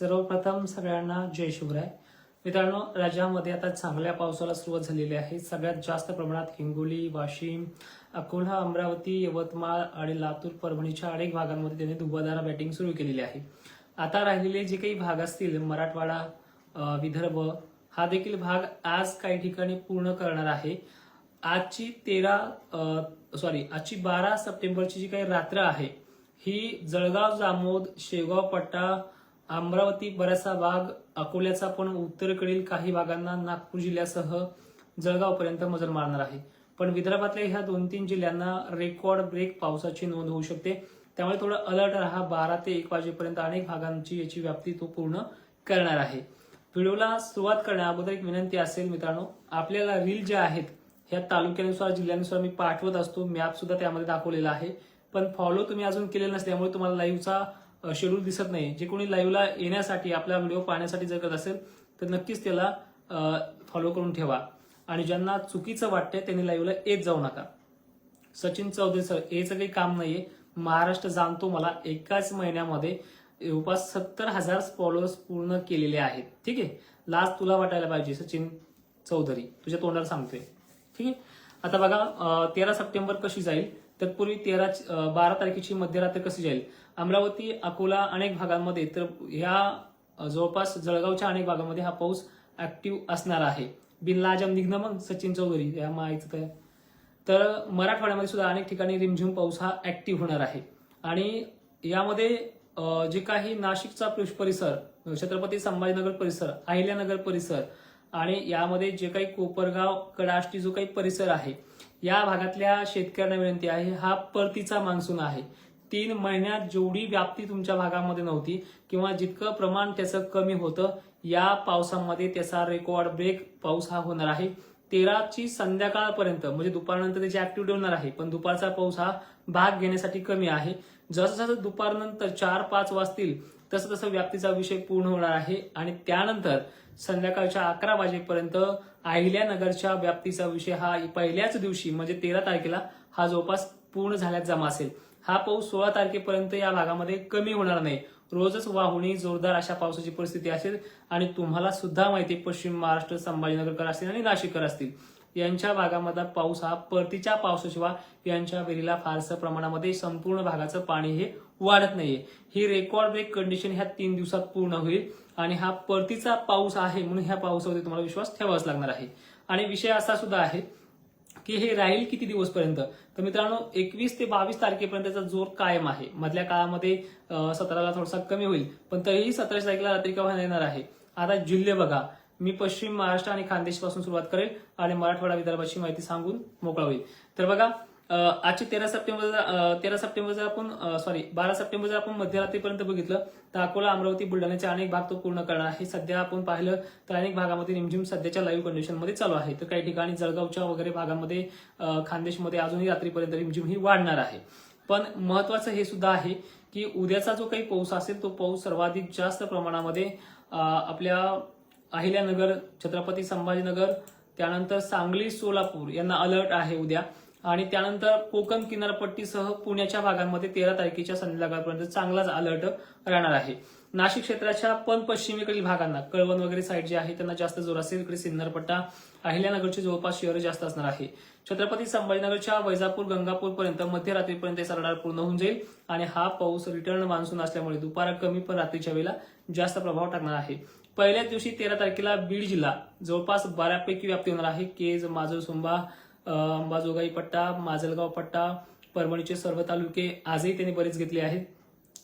सर्वप्रथम सगळ्यांना जय शिवराय. मित्रांनो राज्यामध्ये आता चांगल्या पावसाला सुरुवात झालेली आहे. सगळ्यात जास्त प्रमाणात हिंगोली वाशिम अकोला अमरावती यवतमाळ आणि लातूर परभणीच्या अनेक भागांमध्ये त्यांनी धुवाधार बॅटिंग सुरू केलेली आहे. आता राहिलेले जे काही भाग असतील मराठवाडा विदर्भ हा देखील भाग आज काही ठिकाणी पूर्ण करणार आहे. आजची तेरा सॉरी आजची बारा सप्टेंबरची जी काही रात्र आहे ही जळगाव जामोद शेगाव पट्टा अमरावती बराचसा भाग अकोल्याचा पण उत्तरेकडील काही भागांना नागपूर जिल्ह्यासह जळगावपर्यंत मजल मारणार आहे. पण विदर्भातल्या ह्या दोन तीन जिल्ह्यांना रेकॉर्ड ब्रेक पावसाची नोंद होऊ शकते. त्यामुळे थोडं अलर्ट राहा. बारा ते एक वाजेपर्यंत अनेक भागांची याची व्याप्ती तो पूर्ण करणार आहे. व्हिडिओला सुरुवात करण्या अगोदर एक विनंती असेल मित्रांनो आपल्याला रील ज्या आहेत ह्या तालुक्यानुसार जिल्ह्यानुसार मी पाठवत असतो. मॅप सुद्धा त्यामध्ये दाखवलेला आहे. पण फॉलो तुम्ही अजून केलेला नसल्यामुळे तुम्हाला लाईव्हचा शेड्यूल दिसत नाही. जे कोणी लाईव्हला येण्यासाठी आपला व्हिडिओ पाहण्यासाठी जर करत असेल तर नक्कीच त्याला फॉलो करून ठेवा. आणि ज्यांना चुकीचं वाटतंय त्यांनी लाईव्हला येत जाऊ नका. सचिन चौधरी सर याचं काही काम नाहीये. महाराष्ट्र जाणतो मला एकाच महिन्यामध्ये जवळपास सत्तर हजार फॉलोअर्स पूर्ण केलेले आहेत. ठीक आहे? लास्ट तुला वाटायला पाहिजे सचिन चौधरी. तुझ्या तोंडाला सांगतोय. ठीक आहे? आता बघा तेरा सप्टेंबर कशी जाईल? तत्पूर्वी तेरा बारा तारखेची मध्यरात्र कशी जाईल? अमरावती अकोला अनेक भागांमध्ये तर ह्या जवळपास जळगावच्या अनेक भागामध्ये हा पाऊस ऍक्टिव्ह असणार आहे. बिनलाजम निघणं मग? सचिन चौधरी या माहिती काय? तर मराठवाड्यामध्ये सुद्धा अनेक ठिकाणी रिमझिम पाऊस हा ऍक्टिव्ह होणार आहे. आणि यामध्ये जे काही नाशिकचा पृष्ठ परिसर छत्रपती संभाजीनगर परिसर अहिल्यानगर परिसर आणि यामध्ये जे काही कोपरगाव कडाष्टी जो काही परिसर आहे या भागातल्या शेतकऱ्यांना विनंती आहे हा परतीचा मान्सून आहे. तीन महिन्यात जेवढी व्याप्ती तुमच्या भागामध्ये नव्हती किंवा जितकं प्रमाण त्याचं कमी होतं या पावसामध्ये त्याचा रेकॉर्ड ब्रेक पाऊस हा होणार आहे. तेराची संध्याकाळपर्यंत म्हणजे दुपारनंतर त्याची ऍक्टिव्हिटी होणार आहे पण दुपारचा पाऊस हा भाग घेण्यासाठी कमी आहे. जसं जसं दुपारनंतर चार पाच वाजतील तसं तसं व्याप्तीचा विषय पूर्ण होणार आहे. आणि त्यानंतर संध्याकाळच्या अकरा वाजेपर्यंत अहिल्यानगरच्या व्याप्तीचा विषय हा पहिल्याच दिवशी म्हणजे तेरा तारखेला हा जवळपास पूर्ण झाल्यात जमा असेल. हा पाऊस सोळा तारखेपर्यंत या भागामध्ये कमी होणार नाही. रोजच वाहुणी जोरदार अशा पावसाची परिस्थिती असेल आणि तुम्हाला सुद्धा माहिती आहे, पश्चिम महाराष्ट्र संभाजीनगरकर असतील आणि नाशिककर असतील. यांच्या भागामधला पाऊस हा परतीच्या पावसाशिवाय यांच्या विहिरीला फारसं प्रमाणामध्ये संपूर्ण भागाचं पाणी हे वाढत नाहीये. ही रेकॉर्ड ब्रेक कंडिशन ह्या तीन दिवसात पूर्ण होईल आणि हा परतीचा पाऊस आहे म्हणून ह्या पावसावरती तुम्हाला विश्वास ठेवावाच लागणार आहे. आणि विषय असा सुद्धा आहे की हे राहील किती दिवसपर्यंत? तर मित्रांनो एकवीस ते बावीस तारखेपर्यंतचा जोर कायम आहे. मधल्या काळामध्ये सतराला थोडासा कमी होईल पण तरीही सतराशे तारखेला रात्री केव्हा येणार आहे? आता जिल्हे बघा. मी पश्चिम महाराष्ट्र आणि खानदेशपासून सुरुवात करेल आणि मराठवाडा विदर्भाची माहिती सांगून मोकळा होईल. तर बघा आजची तेरा सप्टेंबर तेरा सप्टेंबर जर आपण सॉरी बारा सप्टेंबर जर आपण मध्यरात्रीपर्यंत बघितलं. तर अकोला अमरावती बुलढाण्याचे अनेक भाग तो पूर्ण करणार. आहे सध्या आपण पाहिलं तर अनेक भागामध्ये रिमझिम सध्याच्या लाईव्ह कंडिशनमध्ये चालू आहे. तर काही ठिकाणी जळगावच्या वगैरे भागामध्ये खानदेशमध्ये अजूनही रात्रीपर्यंत रिमझिम ही वाढणार आहे. पण महत्वाचं हे सुद्धा आहे की उद्याचा जो काही पाऊस असेल तो पाऊस सर्वाधिक जास्त प्रमाणामध्ये आपल्या अहिल्यानगर छत्रपती संभाजीनगर त्यानंतर सांगली सोलापूर यांना अलर्ट आहे उद्या. आणि त्यानंतर कोकण किनारपट्टीसह पुण्याच्या भागांमध्ये तेरा तारखेच्या संध्याकाळपर्यंत चांगलाच अलर्ट राहणार आहे. नाशिक क्षेत्राच्या पण पश्चिमेकडील भागांना कळवण वगैरे साईड जे आहे त्यांना जास्त जोर असेल. इकडे सिन्नरपट्टा अहिल्यानगरची जवळपास शहर जास्त असणार आहे. छत्रपती संभाजीनगरच्या वैजापूर गंगापूर पर्यंत मध्यरात्रीपर्यंत याचा रडार पूर्ण होऊन जाईल आणि हा पाऊस रिटर्न मान्सून असल्यामुळे दुपारा कमी पण रात्रीच्या वेळेला जास्त प्रभाव टाकणार आहे. पहिल्याच दिवशी तेरा तारखेला बीड जिल्हा जवळपास बऱ्यापैकी व्याप्ती होणार आहे. केज माजल सुंबा अंबाजोगाई पट्टा माजलगाव पट्टा परभणीचे सर्व तालुके आजही त्यांनी बरेच घेतले आहेत.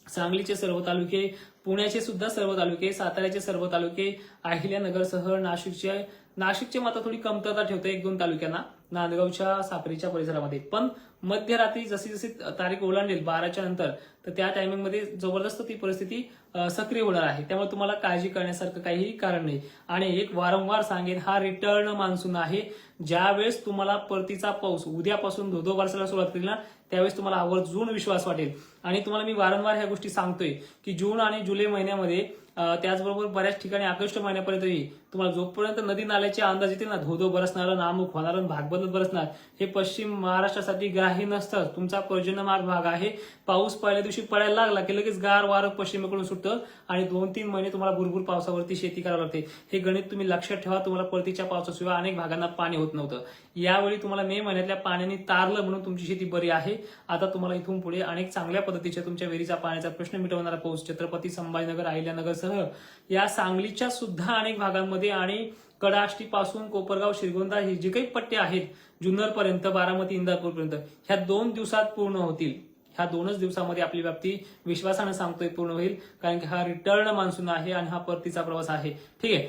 सांगलीचे सर्व तालुके पुण्याचे सुद्धा सर्व तालुके साताऱ्याचे सर्व तालुके अहिल्यानगरसह नाशिकचे नाशिकचे मात्र थोडी कमतरता ठेवते एक दोन तालुक्यांना नांदगावच्या साक्रीच्या परिसरामध्ये. पण मध्यरात्री जशी जशी तारीख ओलांडेल बाराच्या नंतर तर त्या टायमिंगमध्ये जबरदस्त ती परिस्थिती सक्रिय होणार आहे. त्यामुळे तुम्हाला काळजी करण्यासारखं काहीही कारण नाही. आणि एक वारंवार सांगेन हा रिटर्न मान्सून आहे. ज्यावेळेस तुम्हाला परतीचा पाऊस उद्यापासून धोधो बरसायला सुरुवात करेल ना त्यावेळेस तुम्हाला आवर्जून विश्वास वाटेल. आणि तुम्हाला मी वारंवार ह्या गोष्टी सांगतोय की जून आणि जुलै महिन्यामध्ये त्याचबरोबर बऱ्याच ठिकाणी ऑगस्ट महिन्यापर्यंतही तुम्हाला जोपर्यंत नदी नाल्याचे अंदाज येतील ना धोधो बरसणार नामुख होणारं भागबदल बरसणार हे पश्चिम महाराष्ट्रासाठी ग्राही नसतं. तुमचा पर्जन्यमार्ग भाग आहे. पाऊस पहिल्या दिवशी पडायला लागला की लगेच गार वारं पश्चिमेकडून सुटतं आणि दोन तीन महिने तुम्हाला भरपूर पावसावरती शेती करावी लागते. हे गणित तुम्ही लक्षात ठेवा तुम्हाला परतीच्या पावसाशिवाय अनेक भागांना पाणी होत नव्हतं. यावेळी तुम्हाला मे महिन्यातल्या पाण्याने तारलं म्हणून तुमची शेती बरी आहे. आता तुम्हाला इथून पुढे अनेक चांगल्या पद्धतीच्या तुमच्या विहिरीचा पाण्याचा प्रश्न मिटवणारा पाऊस छत्रपती संभाजीनगर अहिल्यानगरसह या सांगलीच्या सुद्धा अनेक भागांमध्ये आणि कडाष्टी पासून कोपरगाव श्रीगोंदा हे जे काही पट्टे आहेत जुन्नर पर्यंत बारामती इंदापूर पर्यंत ह्या दोन दिवसात पूर्ण होतील. ह्या दोनच दिवसामध्ये आपली व्याप्ती विश्वासानं सांगतोय पूर्ण होईल कारण की हा रिटर्न मान्सून आहे आणि हा परतीचा प्रवास आहे. ठीक आहे.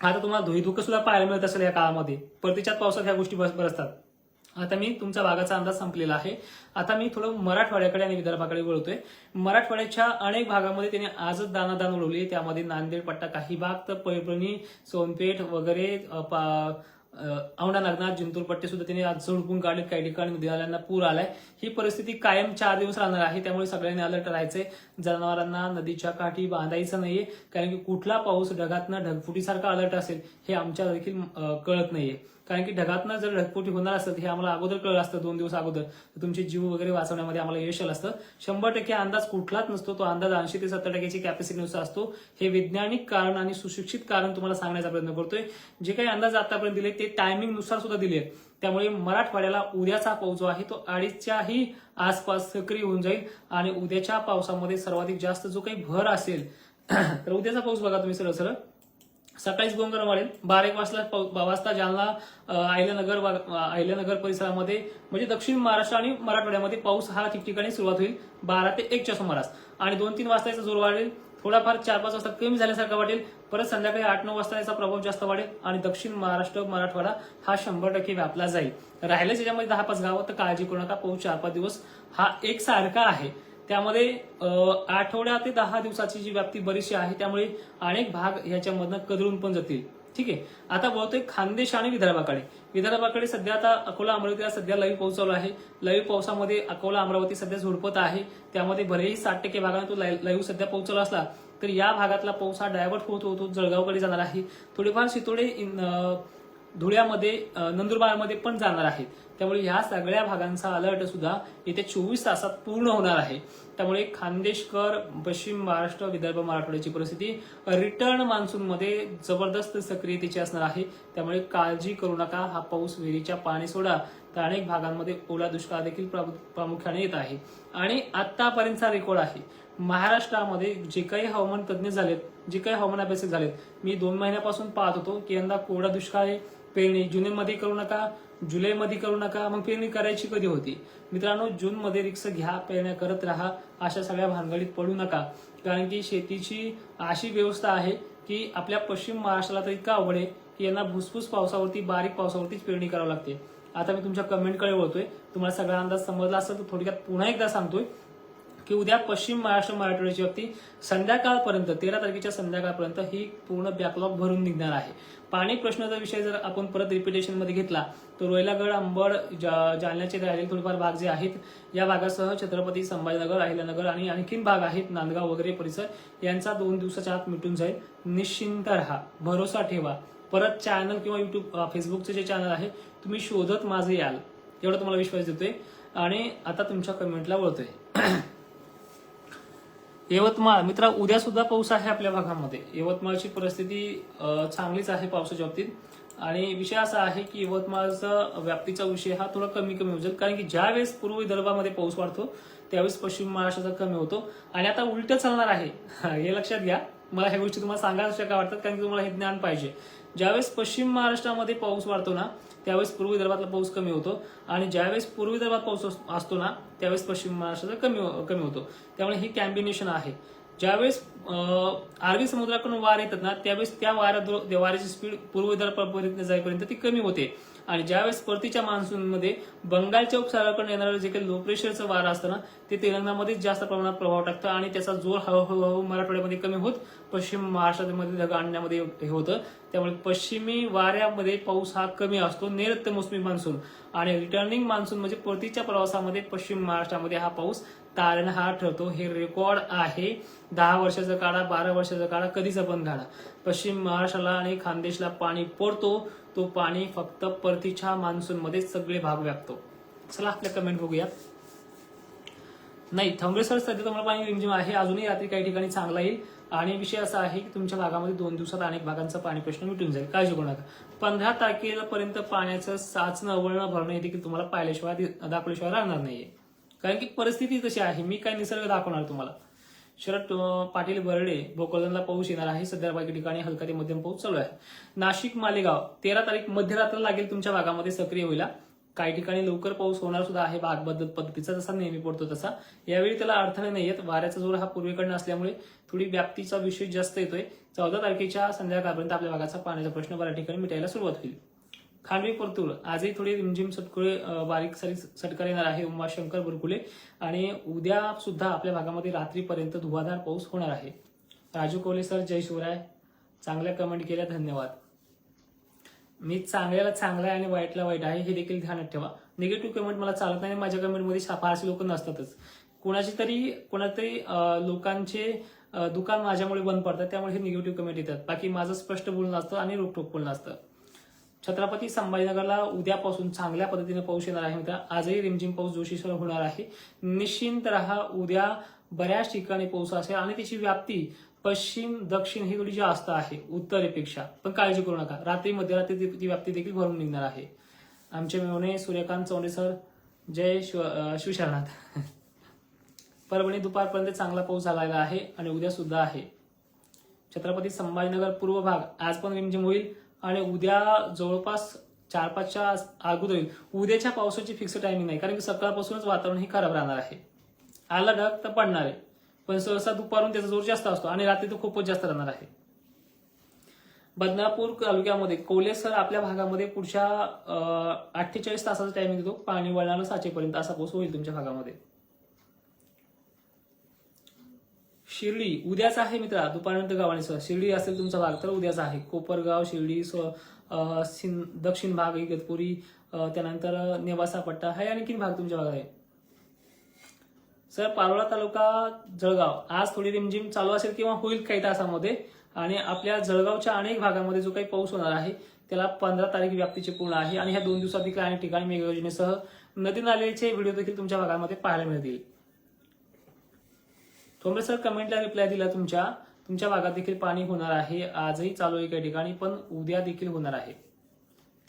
आता तुम्हाला धुईधुकं सुद्धा पाहायला मिळत असेल या काळामध्ये. परतीच्याच पावसात ह्या गोष्टी बस बरसतात. आता मी तुमचा भागाचा अंदाज संपलेला आहे. आता मी थोडं मराठवाड्याकडे आणि विदर्भाकडे वळतोय. मराठवाड्याच्या अनेक भागामध्ये त्यांनी आजच दानादान उडवली. त्यामध्ये नांदेड पट्टा काही भाग तर पैठणी सोनपेठ वगैरे पा- औंढा नागनाथ जिंतूर पट्टे सुद्धा त्यांनी आज झोडपून काढले काही ठिकाणी नद्यांना पूर आलाय. ही परिस्थिती कायम चार दिवस राहणार आहे. त्यामुळे सगळ्यांनी अलर्ट राहायचंय. जनावरांना नदीच्या काठी बांधायचं नाहीये. कारण की कुठला पाऊस ढगातनं ढगफुटीसारखा अलर्ट असेल हे आमच्या देखील कळत नाहीये. कारण की ढगातनं जर ढगफुटी होणार असेल तर हे आम्हाला अगोदर कळलं असतं दोन दिवस अगोदर. तर तुमचे जीव वगैरे वाचवण्यामध्ये आम्हाला यश आलं असतं. शंभर टक्के अंदाज कुठलाच नसतो. तो अंदाज ऐंशी ते सत्तर टक्क्याची कॅपॅसिटीनुसार असतो. हे वैज्ञानिक कारण आणि सुशिक्षित कारण तुम्हाला सांगण्याचा प्रयत्न करतोय. जे काही अंदाज आतापर्यंत दिले ते टायमिंगनुसार सुद्धा दिले त्यामुळे मराठवाड्याला उद्याचा पाऊस जो आहे तो अडीचच्याही आसपास सक्रिय होऊन जाईल आणि उद्याच्या पावसामध्ये सर्वाधिक जास्त जो काही भर असेल तर उद्याचा पाऊस बघा तुम्ही सरळ सरळ. सकाळीच गोंगर वाढेल. बारा एक वाजता पाऊ- वाजता जालना आयल्यानगर अहिल्यानगर अहिल्यानगर परिसरामध्ये म्हणजे दक्षिण महाराष्ट्र आणि मराठवाड्यामध्ये पाऊस हा ठिकठिकाणी सुरुवात होईल बारा ते एकच्या सुमारास. आणि दोन तीन वाजता याचा जोर वाढेल. थोडाफार चार पाच वाजता कमी झाल्यासारखं वाटेल. परत संध्याकाळी आठ नऊ वाजता याचा प्रभाव जास्त वाढेल आणि दक्षिण महाराष्ट्र मराठवाडा हा शंभर टक्के व्यापला जाईल. राहिले ज्याच्यामध्ये दहा पाच गावं तर काळजी करू नका. पाऊस चार पाच दिवस हा एकसारखा आहे. त्यामध्ये आठवड्या ते दहा दिवसाची जी व्याप्ती बरीचशी आहे त्यामुळे अनेक भाग ह्याच्यामधनं कदरून पण जातील. ठीक आहे. आता बोलतोय खानदेश आणि विदर्भाकडे. विदर्भाकडे सध्या आता अकोला अमरावतीला सध्या लवी पाऊस चालू आहे. लवी पावसामध्ये अकोला अमरावती सध्या झुडपत आहे. त्यामध्ये भलेही साठ टक्के भागाने तो लाईव्ह सध्या पाऊस चालू असला तर या भागातला पाऊस हा डायव्हर्ट होत होतो जळगावकडे जाणार आहे. थोडेफार शितोडे धुळ्यामध्ये नंदुरबारमध्ये पण जाणार आहेत. त्यामुळे ह्या सगळ्या भागांचा अलर्ट सुद्धा येत्या चोवीस तासात पूर्ण होणार आहे. त्यामुळे खानदेशकर पश्चिम महाराष्ट्र विदर्भ मराठवाड्याची परिस्थिती रिटर्न मान्सूनमध्ये जबरदस्त सक्रियतेची असणार आहे. त्यामुळे काळजी करू नका हा पाऊस विहिरीच्या पाणी सोडा. तर अनेक भागांमध्ये ओला दुष्काळ देखील प्रामु- प्रामुख्याने येत आहे. आणि आतापर्यंतचा रेकॉर्ड आहे. महाराष्ट्रामध्ये जे काही हवामान तज्ज्ञ झालेत जे काही हवामान अभ्यासक झालेत मी दोन महिन्यापासून पाहत होतो की यंदा कोरडा दुष्काळ आहे. पेरणी जुनमध्ये करू नका जुलैमध्ये करू नका मग पेरणी करायची कधी होती? मित्रांनो जूनमध्ये रिक्स घ्या पेरण्या करत राहा अशा सगळ्या भानगडीत पडू नका. कारण की शेतीची अशी व्यवस्था आहे की आपल्या पश्चिम महाराष्ट्राला तर इतका आवड आहे की यांना भुसफुस पावसावरती बारीक पावसावरतीच पेरणी करावी लागते. आता मी तुमच्या कमेंटकडे वळतोय. तुम्हाला सगळा अंदाज समजला असेल तर थोडक्यात पुन्हा एकदा सांगतोय. की उद्या पश्चिम महाराष्ट्र मराठवाड्याची व्यक्ती संध्याकाळपर्यंत तेरा तारखेच्या संध्याकाळपर्यंत ही पूर्ण बॅकलॉग भरून निघणार आहे. पाणी प्रश्नाचा विषय जर आपण परत रिपिटेशनमध्ये घेतला तर रोयलागड अंबड जा- जालन्याचे राहिलेले थोडेफार भाग जे आहेत या भागासह छत्रपती संभाजीनगर अहिल्यानगर आणि आणखीन भाग आहेत नांदगाव वगैरे परिसर यांचा दोन दिवसाच्या आत मिटून जाईल. निश्चिंत राहा भरोसा ठेवा. परत चॅनल किंवा युट्यूब फेसबुकचे जे चॅनल आहे तुम्ही शोधत माझे याल. एवढा तुम्हाला विश्वास देतोय. आणि आता तुमच्या कमेंटला वळतोय. यवतमाळ मित्रा उद्या सुद्धा पाऊस आहे आपल्या भागामध्ये. यवतमाळची परिस्थिती चांगलीच आहे पावसाच्या बाबतीत. आणि विषय असा आहे की यवतमाळचा व्याप्तीचा विषय हा थोडा कमी कमी होईल कारण की ज्या वेळेस पूर्व विदर्भामध्ये पाऊस वाढतो त्यावेळेस पश्चिम महाराष्ट्राचा कमी होतो. आणि आता उलट चालणार आहे. हे लक्षात घ्या. मला ह्या गोष्टी तुम्हाला सांगायला का वाटतात कारण की तुम्हाला हे ज्ञान पाहिजे. ज्यावेळेस पश्चिम महाराष्ट्रामध्ये पाऊस वाढतो ना त्यावेळेस पूर्व विदर्भातला पाऊस कमी होतो. आणि ज्यावेळेस पूर्व विदर्भात पाऊस अस- असतो ना त्यावेळेस पश्चिम महाराष्ट्राचा कमी हो- कमी होतो. त्यामुळे ही कॅम्बिनेशन आहे. ज्यावेळेस अरबी समुद्राकडून वार येतात ना त्यावेळेस त्या वाऱ्या वाऱ्याची स्पीड पूर्व विदर्भापर्यंत जाईपर्यंत ती कमी होते. आणि ज्यावेळेस परतीच्या मान्सूनमध्ये बंगालच्या उपसागराकडून येणारं जे काही लो प्रेशरचं वारं असतं ना ते तेलंगणामध्ये जास्त प्रमाणात प्रभाव टाकतं आणि त्याचा जोर हळूहळू मराठवाड्यामध्ये कमी होत पश्चिम महाराष्ट्रामध्ये ढग आणण्यामध्ये हे होतं. त्यामुळे पश्चिमी वाऱ्यामध्ये पाऊस हा कमी असतो नैऋत्य मोसमी मान्सून. आणि रिटर्निंग मान्सून म्हणजे परतीच्या प्रवासामध्ये पश्चिम महाराष्ट्रामध्ये हा पाऊस तारण हा ठरतो हे रेकॉर्ड आहे. दहा वर्षाचा काळा बारा वर्षाचा काळा कधीचा पण काढा. पश्चिम महाराष्ट्राला आणि खानदेशला पाणी पडतो तो पाणी फक्त परतीच्या मान्सूनमध्ये सगळे भाग व्यापतो. चला आपल्या कमेंट बघूया. नाही थांबले सर सध्या तुम्हाला पाणी रिमझिम आहे. अजूनही रात्री काही ठिकाणी चांगला येईल. आणि विषय असा आहे की तुमच्या भागामध्ये दोन दिवसात अनेक भागांचा पाणी प्रश्न मिटून जाईल. काळजी करू नका. पंधरा तारखेपर्यंत पाण्याचं साचणं वळणं भरणं हे देखील तुम्हाला पाहिल्याशिवाय दाखवल्याशिवाय राहणार नाहीये. कारण की परिस्थिती तशी आहे. मी काय निसर्ग दाखवणार तुम्हाला? शरद पाटील बर्डे भोकरदनला पाऊस येणार आहे. सध्या बाकी ठिकाणी हलका ते मध्यम पाऊस चालू आहे. नाशिक मालेगाव तेरा तारीख मध्यरात्र लागेल तुमच्या भागामध्ये सक्रिय होईल. काही ठिकाणी लवकर पाऊस होणार सुद्धा आहे. भाग पद्धतीचा जसा नेहमी पडतो तसा. यावेळी त्याला अडथळे नाही येत वाऱ्याचा जोर हा पूर्वेकडनं असल्यामुळे थोडी व्याप्तीचा विषय जास्त येतोय. चौदा तारखेच्या संध्याकाळपर्यंत आपल्या भागाचा पाण्याचा प्रश्न बऱ्या ठिकाणी मिटायला सुरुवात होईल. खांडवी परतूर. आजही थोडी रिमझिम सटकुळे बारीक सारी सटकार येणार आहे उमाशंकर बुरकुले आणि उद्या सुद्धा आपल्या भागामध्ये रात्रीपर्यंत धुवाधार पाऊस होणार आहे. राजू कोले सर जय शिवराय. चांगल्या कमेंट केल्या धन्यवाद. मी चांगल्याला चांगला आहे आणि वाईटला वाईट आहे हे देखील ध्यानात ठेवा. निगेटिव्ह कमेंट मला चालत नाही माझ्या कमेंटमध्ये फारसे लोक नसतातच. कोणाची तरी कोणातरी लोकांचे दुकान माझ्यामुळे बंद पडतात त्यामुळे हे निगेटिव्ह कमेंट येतात. बाकी माझं स्पष्ट बोलणं असतं आणि रोखोक बोलणं असतं. छत्रपती संभाजीनगरला उद्यापासून चांगल्या पद्धतीने पाऊस येणार आहे मित्र. आजही रिमझिम पाऊस जोशीसर होणार आहे. निश्चिंत राहा उद्या बऱ्याच ठिकाणी पाऊस असेल आणि त्याची व्याप्ती पश्चिम दक्षिण ही थोडी जास्त आहे उत्तरेपेक्षा. पण काळजी करू नका. रात्री मध्यरात्री ती व्याप्ती देखील भरून निघणार आहे. आमचे मेवणे सूर्यकांत चौंडे सर जय शिव शिवशरणाथ परभणी दुपारपर्यंत चांगला पाऊस झालेला आहे आणि उद्या सुद्धा आहे. छत्रपती संभाजीनगर पूर्व भाग आज पण रिमझिम होईल. आणि उद्या जवळपास चार पाचच्या अगोदर होईल. उद्याच्या पावसाची फिक्स टायमिंग नाही कारण की सकाळपासूनच वातावरण हे खराब राहणार आहे. आला ढग तर पडणार आहे पण सहसा दुपारून त्याचा जोर जास्त असतो आणि रात्री तो खूपच जास्त राहणार आहे. बदनापूर तालुक्यामध्ये कोलेसर आपल्या भागामध्ये पुढच्या अठ्ठेचाळीस तासाचा टायमिंग देतो. पाणी वळणाला साचेपर्यंत असा पाऊस होईल तुमच्या भागामध्ये. शिर्डी उद्याच आहे मित्रा दुपारनंतर गावाने सह शिर्डी असेल तुमचा भाग तर उद्याच आहे. कोपरगाव शिर्डी स्व- दक्षिण भाग इगतपुरी त्यानंतर नेवासा पट्टा हा आणखीन भाग तुमच्या भागात आहे. सर पारोळा तालुका जळगाव. आज थोडी रिमझिम चालू असेल किंवा होईल काही तासामध्ये आणि आपल्या जळगावच्या अनेक भागामध्ये जो काही पाऊस होणार आहे त्याला पंधरा तारीख व्याप्तीचे पूर्ण आहे आणि ह्या दोन दिवसात देखील अनेक ठिकाणी मेघयोजनेसह नदी नाल्याचे व्हिडिओ देखील तुमच्या भागामध्ये पाहायला मिळतील. थोडे सर कमेंटला रिप्लाय दिला तुमच्या. तुमच्या भागात देखील पाणी होणार आहे. आजही चालू आहे काही ठिकाणी पण उद्या देखील होणार आहे.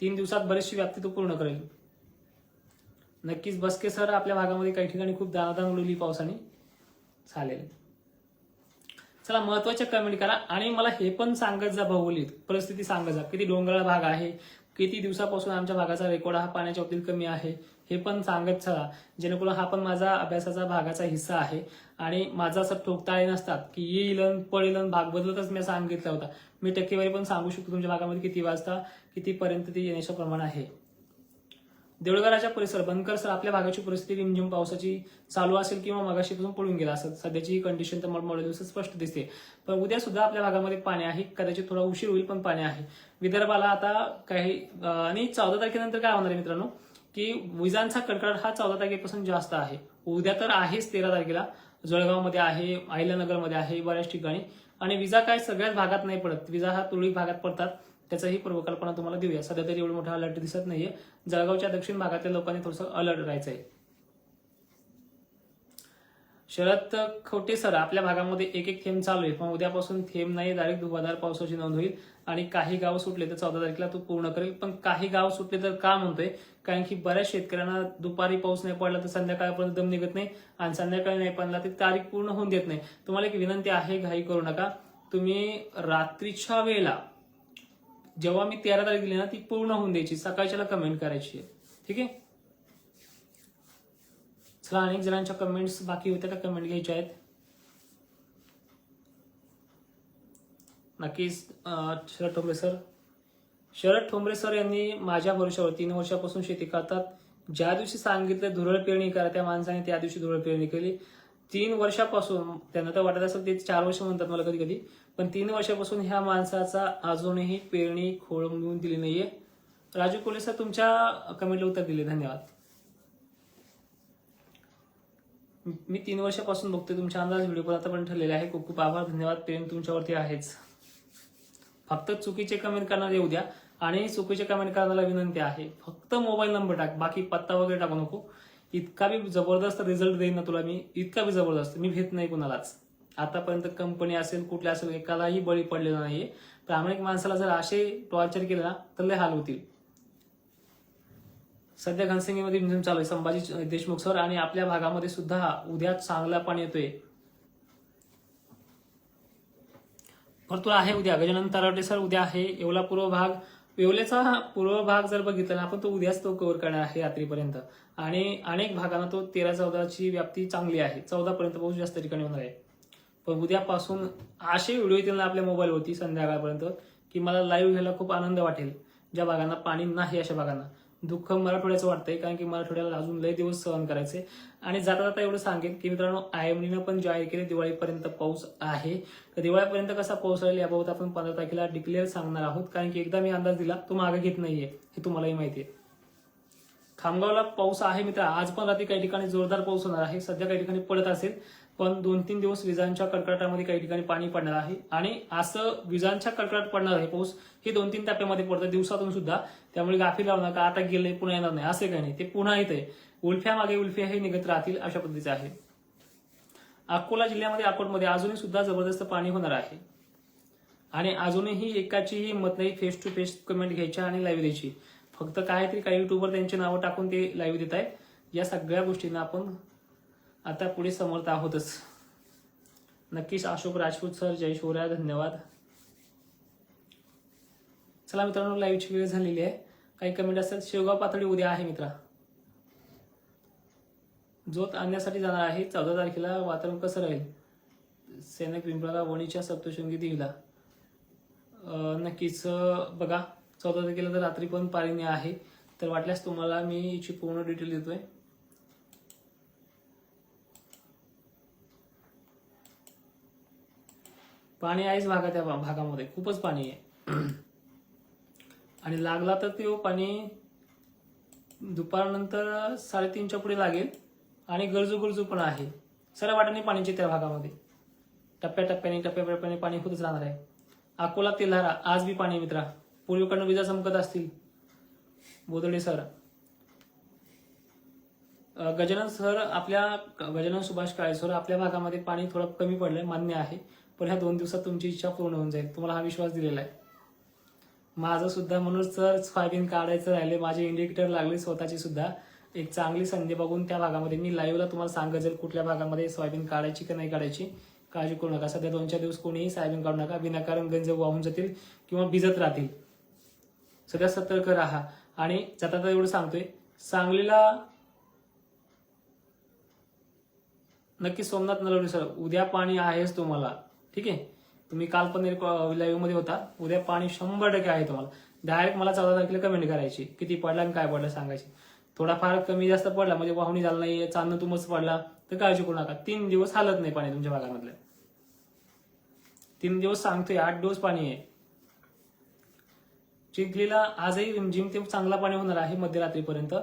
तीन दिवसात बरीचशी व्याप्ती तो पूर्ण करेल. नक्कीच बसके सर आपल्या भागामध्ये काही ठिकाणी खूप दानादान उडवली पावसाने. चालेल. चला महत्त्वाच्या कमेंट करा. आणि मला हे पण सांगत जा भौगोलिक. परिस्थिती सांगत जा. किती डोंगराळ भाग आहे. किती दिवसापासून आमच्या भागाचा रेकॉर्ड हा पाण्याच्या बाबतीत कमी आहे हे पण सांगत चला. जेणेकरून हा पण माझा अभ्यासाचा भागाचा हिस्सा आहे. आणि माझा असं ठोकताळे नसतात की येईल पडेल भाग बदलतच मी सांगितला होता. मी टक्केवारी पण सांगू शकतो तुमच्या भागामध्ये किती वाजता कितीपर्यंत ते येण्याचं प्रमाण आहे. देऊळघराच्या परिसर बनकर सर आपल्या भागाची परिस्थिती रिमझिम पावसाची चालू असेल किंवा मगाशीपासून पळून गेला असेल सध्याची ही कंडिशन तर मॉडेल दिवसात स्पष्ट दिसते. पण उद्या सुद्धा आपल्या भागामध्ये पाणी आहे कदाचित थोडा उशीर होईल पण पाणी आहे. विदर्भाला आता काही आणि चौदा तारखेनंतर काय होणार आहे मित्रांनो? की विजांचा कडकडाट हा चौदा तारखेपासून जास्त आहे. उद्या तर आहेच तेरा तारखेला. जळगावमध्ये आहे अहिल्यानगरमध्ये आहे बऱ्याच ठिकाणी. आणि विजा काय सगळ्याच भागात नाही पडत. विजा हा तुरळक भागात पडतात. त्याचाही पूर्वकल्पना तुम्हाला देऊया. सध्या तरी एवढं मोठा अलर्ट दिसत नाहीये. जळगावच्या दक्षिण भागातल्या लोकांनी थोडंसं अलर्ट राहायचं आहे शरद खोटे सर आपल्या भागामध्ये एक एक थेंब चालू आहे पण उद्यापासून थेंब नाही डायरेक्ट धुवाधार पावसाची नोंद होईल. आणि काही गाव सुटले तर चौदा तारखेला तो पूर्ण करेल. पण काही गाव सुटले तर का म्हणतोय? कारण की बऱ्याच शेतकऱ्यांना दुपारी पाऊस नाही पडला तर संध्याकाळपर्यंत दम निघत नाही. आणि संध्याकाळी नाही पडला तर तारीख पूर्ण होऊन देत नाही. तुम्हाला एक विनंती आहे घाई करू नका. तुम्ही रात्रीच्या वेळेला जेव्हा मी तेरा तारीख दिली ना ती पूर्ण होऊन द्यायची. सकाळच्याला कमेंट करायची आहे. ठीक आहे? चला अनेक जणांच्या कमेंट्स बाकी होत्या त्या कमेंट घ्यायच्या आहेत. नक्कीच शरद ठोंबरे सर. शरद ठोंबरे सर यांनी माझ्या भरोशावर तीन वर्षापासून शेती करतात. ज्या दिवशी सांगितलं धुरळ पेरणी करा त्या माणसाने त्या दिवशी धुरळ पेरणी केली. तीन वर्षापासून त्यांना तर वाटत असेल ते चार वर्ष म्हणतात मला कधी कधी पण तीन वर्षापासून ह्या माणसाचा अजूनही पेरणी खोळंबून दिली नाहीये. राजू कोले सर तुमच्या कमेंटला उत्तर दिले. धन्यवाद. मी तीन वर्षापासून बघतोय तुमच्या अंदाज व्हिडिओ पण आता पण ठरलेला आहे. खूप खूप आभार. धन्यवाद. प्रेम तुमच्यावरती आहेच. फक्त चुकीचे कमेंट करणार येऊ द्या. आणि चुकीचे कमेंट करण्याला विनंती आहे. फक्त मोबाईल नंबर टाक. बाकी पत्ता वगैरे टाकू नको. इतका बी जबरदस्त रिझल्ट देईन ना तुला मी. इतका बी जबरदस्त. मी भेट नाही कुणालाच. आतापर्यंत कंपनी असेल कुठल्या असेल एकालाही बळी पडलेला नाही प्रामाणिक माणसाला जर असे टॉर्चर केलं ना तर लय हाल होतील. सध्या घनसंगीमध्ये म्युझियम चालू आहे संभाजी देशमुख सर आणि आपल्या भागामध्ये सुद्धा उद्या चांगला पण येतोय. भरपूर आहे उद्या. गजानन तरावटे सर उद्या आहे. येवला पूर्व भाग येवल्याचा हा पूर्व भाग जर बघितला ना आपण तो उद्याच तो कव्हर करणार आहे रात्रीपर्यंत. आणि अनेक भागांना तो तेरा चौदाची व्याप्ती चांगली आहे. चौदापर्यंत पाऊस जास्त ठिकाणी होणार आहे. पण उद्यापासून असे व्हिडिओ येतील ना आपल्या मोबाईलवरती संध्याकाळपर्यंत की मला लाईव्ह घ्यायला खूप आनंद वाटेल ज्या भागांना पाणी नाही अशा भागांना. दुःख मराठवाड्याचं वाटतंय कारण की मराठवाड्याला अजून लय दिवस सहन करायचे. आणि जाता जाता एवढं सांगेन की मित्रांनो आयएमडीनं पण जाहीर केले दिवाळीपर्यंत पाऊस आहे. तर दिवाळीपर्यंत कसा पाऊस राहील याबाबत आपण पंधरा तारखेला डिक्लेअर सांगणार आहोत कारण की एकदा मी अंदाज दिला तो मागे घेत नाहीये हे तुम्हालाही माहिती आहे खामगावला पाऊस आहे मित्र आज पण रात्री काही ठिकाणी जोरदार पाऊस होणार आहे सध्या काही ठिकाणी पडत असेल. पण दोन तीन दिवस विजांच्या कडकडाटामध्ये काही ठिकाणी पाणी पडणार आहे. आणि असं विजांच्या कडकडाट पडणार आहे पाऊस हे दोन तीन टप्प्यामध्ये पडतं दिवसातून सुद्धा. त्यामुळे गाफी लावणार का आता गेले पुन्हा येणार नाही असे काही नाही. ते पुन्हा येते उल्फ्या मागे उल्फ्या हे निघत राहतील अशा पद्धतीचे आहे. अकोला जिल्ह्यामध्ये अकोटमध्ये अजूनही सुद्धा जबरदस्त पाणी होणार आहे. आणि अजूनही एकाचीही मत नाही फेस टू फेस कमेंट घ्यायची आणि लाईव्ह द्यायची. फक्त काय तरी काही युट्यूबर त्यांची नावं टाकून ते लाईव्ह देत आहेत या सगळ्या गोष्टींना आपण आता पुढे समर्थ आहोतच. नक्कीच अशोक राजपूत सर जय शिवराय धन्यवाद. चला मित्रांनो लाईव्हची वेळ झालेली आहे. काही कमेंट असतात शेवगाव पातळी उद्या आहे मित्रा. जोत आणण्यासाठी जाणार आहे. चौदा तारखेला वातावरण कसं राहील? सैनिक पिंपळाला वणीच्या सप्तशृंगी देवीला. नक्कीच बघा चौदा तारखेला तर रात्री पण पारिणी आहे. तर वाटल्यास तुम्हाला मी याची पूर्ण डिटेल देतोय. पाणी आहेच भागा त्या भागामध्ये खूपच पाणी आहे. आणि लागला तर ते पाणी दुपारनंतर साडेतीनच्या पुढे लागेल आणि गरजू गरजू पण आहे. सर्व वाटाने पाण्याची त्या भागामध्ये. टप्प्याटप्प्याने टप्प्याटप्प्याने पाणी होतच राहणार आहे. अकोला तेल्हारा आज बी पाणी आहे मित्रा पूर्वीकडनं विजा चमकत असतील. बोदडे सर. गजानन सर आपल्या गजानन सुभाष काळे सर आपल्या भागामध्ये पाणी थोडं कमी पडलंय मान्य आहे. पण ह्या दोन दिवसात तुमची इच्छा पूर्ण होऊन जाईल. तुम्हाला हा विश्वास दिलेला आहे. माझं सुद्धा म्हणून सर सोयाबीन काढायचं राहिले. माझे इंडिकेटर लागले स्वतःची सुद्धा. एक चांगली संधी बघून त्या भागामध्ये मी लाईव्हला तुम्हाला सांगत जाईल कुठल्या भागामध्ये सोयाबीन काढायची की नाही काढायची. काळजी करू नका. सध्या दोन चार दिवस कोणीही सोयाबीन काढू नका. विनाकारण गंज वाहून जातील किंवा भिजत राहतील. सध्या सतर्क राहा. आणि जाता जाता एवढं सांगतोय सांगलीला नक्की सोमनाथ नलवडे सर उद्या पाणी आहेच तुम्हाला. ठीक आहे? तुम्ही काल पण लाईव्हमध्ये होता. उद्या पाणी शंभर टक्के आहे तुम्हाला. डायरेक्ट मला चौदा तारखेला कमेंट करायची. किती पडला आणि काय पडलं सांगायची. थोडाफार कमी जास्त पडला म्हणजे वाहुनी झाला नाही चांदणं तुमच पडला. तर काळजी करू नका. तीन दिवस हालत नाही पाणी तुमच्या भागामधलं. तीन दिवस सांगतोय आठ दिवस पाणी आहे. चिखलीला आजही रिमझिम ते चांगला पाणी होणार आहे मध्यरात्रीपर्यंत.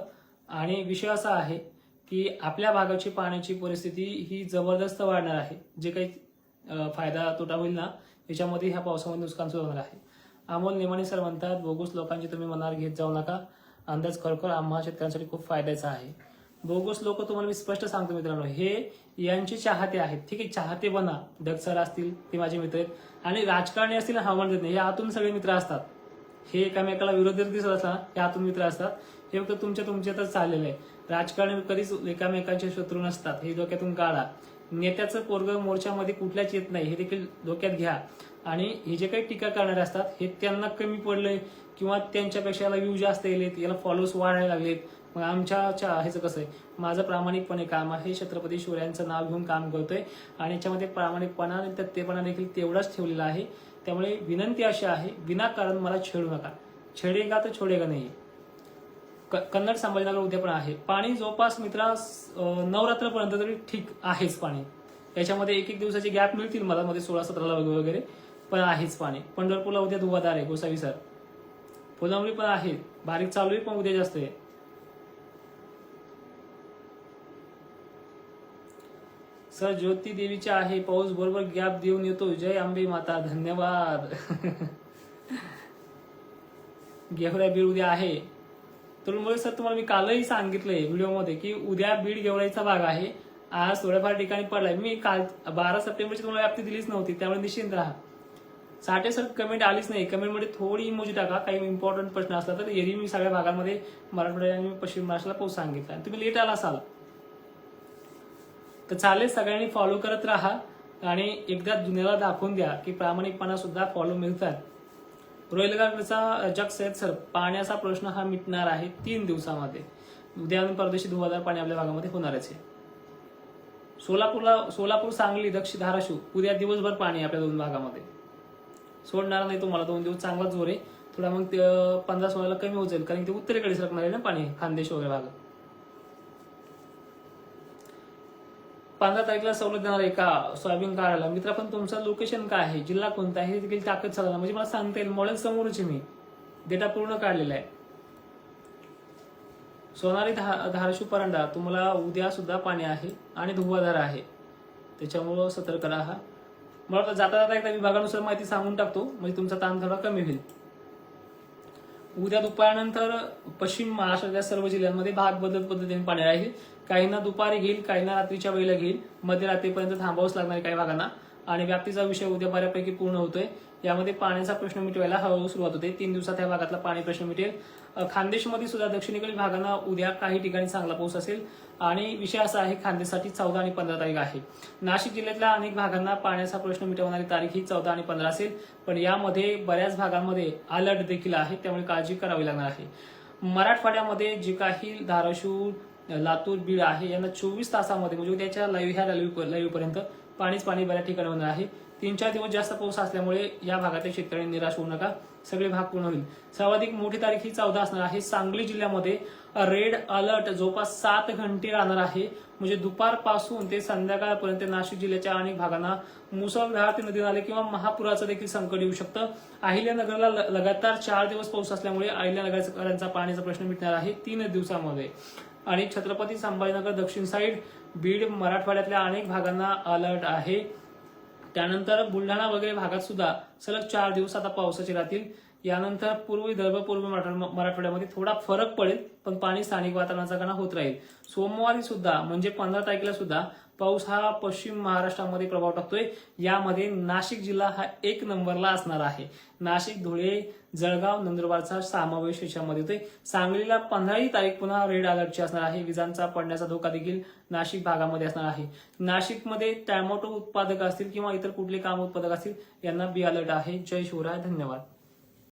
आणि विषय असा आहे की आपल्या भागाची पाण्याची परिस्थिती ही जबरदस्त वाढणार आहे. जे काही फायदा तोटा होईल ना याच्यामध्ये ह्या पावसामध्ये नुकसान सुरू होणार आहे. अमोल नेमाने सर म्हणतात बोगस लोकांची तुम्ही मनावर घेत जाऊ नका. अंदाज खरोखर आम्हा शेतकऱ्यांसाठी खूप फायद्याचा आहे. बोगस लोक तुम्हाला मी स्पष्ट सांगतो मित्रांनो हे यांचे चाहते आहेत. ठीक आहे चाहते बना. डग सर असतील ते माझे मित्र आहेत. आणि राजकारणी असतील हवामान देत नाही. हे आतून सगळे मित्र असतात. हे एकामेकाला विरोधी दिसत असतात हे आतून मित्र असतात. हे फक्त तुमच्या तुमच्यातच चाललेलं आहे. राजकारणी कधीच एकामेकांचे शत्रू नसतात. हे डोक्यातून काढा. नेत्याचं पोरग मोर्चामध्ये कुठल्याच येत नाही हे देखील डोक्यात घ्या. आणि हे जे काही टीका करणारे असतात हे त्यांना कमी पडलंय किंवा त्यांच्यापेक्षा याला व्ह्यू जास्त येलेत याला फॉलोअर्स वाढायला लागलेत. मग आमच्या ह्याचं कसं आहे? माझं प्रामाणिकपणे काम आहे छत्रपती शिवरायांचं नाव घेऊन काम करतोय. आणि याच्यामध्ये प्रामाणिकपणा आणि तत्तेपणा देखील तेवढाच ठेवलेला आहे. त्यामुळे विनंती अशी आहे विनाकारण मला छेडू नका. छेडेगा तर छोडेगा नाही कन्नड संभाजीनगर उद्या पण आहे. पाणी जवळपास मित्रा नवरात्रपर्यंत तरी ठीक आहेच पाणी. याच्यामध्ये एक एक दिवसाचे गॅप मिळतील मला मध्ये सोळा सतराला वगैरे वगैरे पण आहेच पाणी. पंढरपूरला उद्या धुवादार आहे गोसावी सर. फुलंबरी पण आहे बारीक चालू आहे पण उद्या जास्त आहे. सर ज्योती देवीचे आहे पाऊस बरोबर गॅप देऊन येतो जय आंबे माता धन्यवाद. गेहऱ्या बीड उद्या आहे. तरुणमुळे सर तुम्हाला मी कालही सांगितलंय व्हिडिओमध्ये की उद्या बीड गेवराईचा भाग आहे. आज थोड्याफार ठिकाणी पडलाय. मी काल बारा सप्टेंबरची तुम्हाला व्याप्ती दिलीच नव्हती त्यामुळे निश्चिंत राहा. साठे सर कमेंट आलीच नाही. कमेंटमध्ये थोडी इमोजी टाका. काही इम्पॉर्टंट प्रश्न असला तर एरवी मी सगळ्या भागांमध्ये मराठवाड्या आणि पश्चिम महाराष्ट्राला पोहोच सांगितला. आणि तुम्ही लेट आला असाल. तर चालेल सगळ्यांनी फॉलो करत राहा. आणि एकदा दुनियाला दाखवून द्या की प्रामाणिकपणा सुद्धा फॉलो मिळतात. रोहिलगावचा जगसेत सर पाण्याचा प्रश्न हा मिटणार आहे तीन दिवसामध्ये. उद्या आणि परदेशी दो हजार पाणी आपल्या भागामध्ये होणारच आहे. सोलापूरला सोलापूर सांगली दक्षिण धाराशिव उद्या दिवसभर पाणी आहे आपल्या दोन भागामध्ये. सोडणार नाही तुम्हाला दोन दिवस चांगला जोर आहे. थोडा मग ते पंधरा सोळाला कमी होत जाईल कारण ते उत्तरेकडे सरकणार आहे ना पाणी खानदेश वगैरे भाग. पंधरा तारखेला सवलत देणार आहे का? सोयाबीन काढायला. मित्र पण तुमचं लोकेशन काय आहे? जिल्हा कोणता आहे? हे देखील ताकद चालणार म्हणजे मला सांगता येईल मॉडेल समोरच मी. डेटा पूर्ण काढलेला आहे. सोनारी धा- धाराशिव परांडा तुम्हाला उद्या सुद्धा पाणी आहे आणि धुवाधार आहे. त्याच्यामुळं सतर्क राहा. मला वाटतं जाता जाता एकदा विभागानुसार माहिती सांगून टाकतो. म्हणजे तुमचा ताण थोडा कमी होईल. उद्या दुपारनंतर पश्चिम महाराष्ट्राच्या सर्व जिल्ह्यांमध्ये भाग बदलत पद्धतीने पाणी राहील. काहींना दुपारी घेईल काहींना रात्रीच्या वेळेला घेईल. मध्यरात्रीपर्यंत थांबावंच लागणार आहे काही भागांना आणि व्याप्तीचा विषय उद्या बऱ्यापैकी पूर्ण होतोय. यामध्ये पाण्याचा प्रश्न मिटवायला हळूहळू सुरुवात होते. तीन दिवसात या भागातला पाणी प्रश्न मिटेल. खानदेशमध्ये सुद्धा दक्षिणेकडील भागांना उद्या काही ठिकाणी चांगला पाऊस असेल. आणि विषय असा आहे खानदेशसाठी चौदा आणि पंधरा तारीख आहे. नाशिक जिल्ह्यातल्या अनेक भागांना पाण्याचा प्रश्न मिटवणारी तारीख ही चौदा आणि पंधरा असेल. पण यामध्ये बऱ्याच भागांमध्ये अलर्ट देखील आहे त्यामुळे काळजी करावी लागणार आहे. मराठवाड्यामध्ये जे काही धाराशिव लातूर बीड आहे. यांना चोवीस तासामध्ये म्हणजे त्याच्या लाईव्ह ह्या लाईव्ह लाईव्ह पर्यंत पाणीच पाणी बऱ्याच ठिकाणी होणार आहे. तीन चार दिवस जास्त पाऊस असल्यामुळे या भागातील शेतकऱ्यांनी निराश होऊ नका. सगळे भाग पूर्ण होईल. सर्वाधिक मोठी तारीख ही चौदा असणार आहे. सांगली जिल्ह्यामध्ये रेड अलर्ट जवळपास सात घंटे राहणार आहे. म्हणजे दुपारपासून ते संध्याकाळपर्यंत नाशिक जिल्ह्याच्या अनेक भागांना मुसळधार ते नदी नाले किंवा महापुराचं देखील संकट येऊ शकतं. अहिल्यानगरला ल- लगातार चार दिवस पाऊस असल्यामुळे अहिल्यानगरकरांचा पाण्याचा प्रश्न मिटणार आहे. तीन दिवसामध्ये. आणि छत्रपती संभाजीनगर दक्षिण साईड बीड मराठवाड्यातल्या अनेक भागांना अलर्ट आहे. त्यानंतर बुलढाणा वगैरे भागात सुद्धा सलग चार दिवस आता पावसाचे राहतील. यानंतर पूर्व विदर्भ पूर्व मराठवाड्यामध्ये थोडा फरक पडेल पण पाणी स्थानिक वातावरणाचा गणा होत राहील. सोमवारी सुद्धा म्हणजे पंधरा तारखेला सुद्धा पाऊस हा पश्चिम महाराष्ट्रामध्ये प्रभाव टाकतोय. यामध्ये नाशिक जिल्हा हा एक नंबरला असणार आहे. नाशिक धुळे जळगाव नंदुरबारचा समावेश याच्यामध्ये होतोय. सांगलीला पंधराही तारीख पुन्हा रेड अलर्टची असणार आहे. विजांचा पडण्याचा धोका देखील नाशिक भागामध्ये असणार आहे. नाशिकमध्ये टॅमॅटो उत्पादक असतील किंवा इतर कुठले काम उत्पादक असतील यांना बी अलर्ट आहे. जय शिवराय धन्यवाद.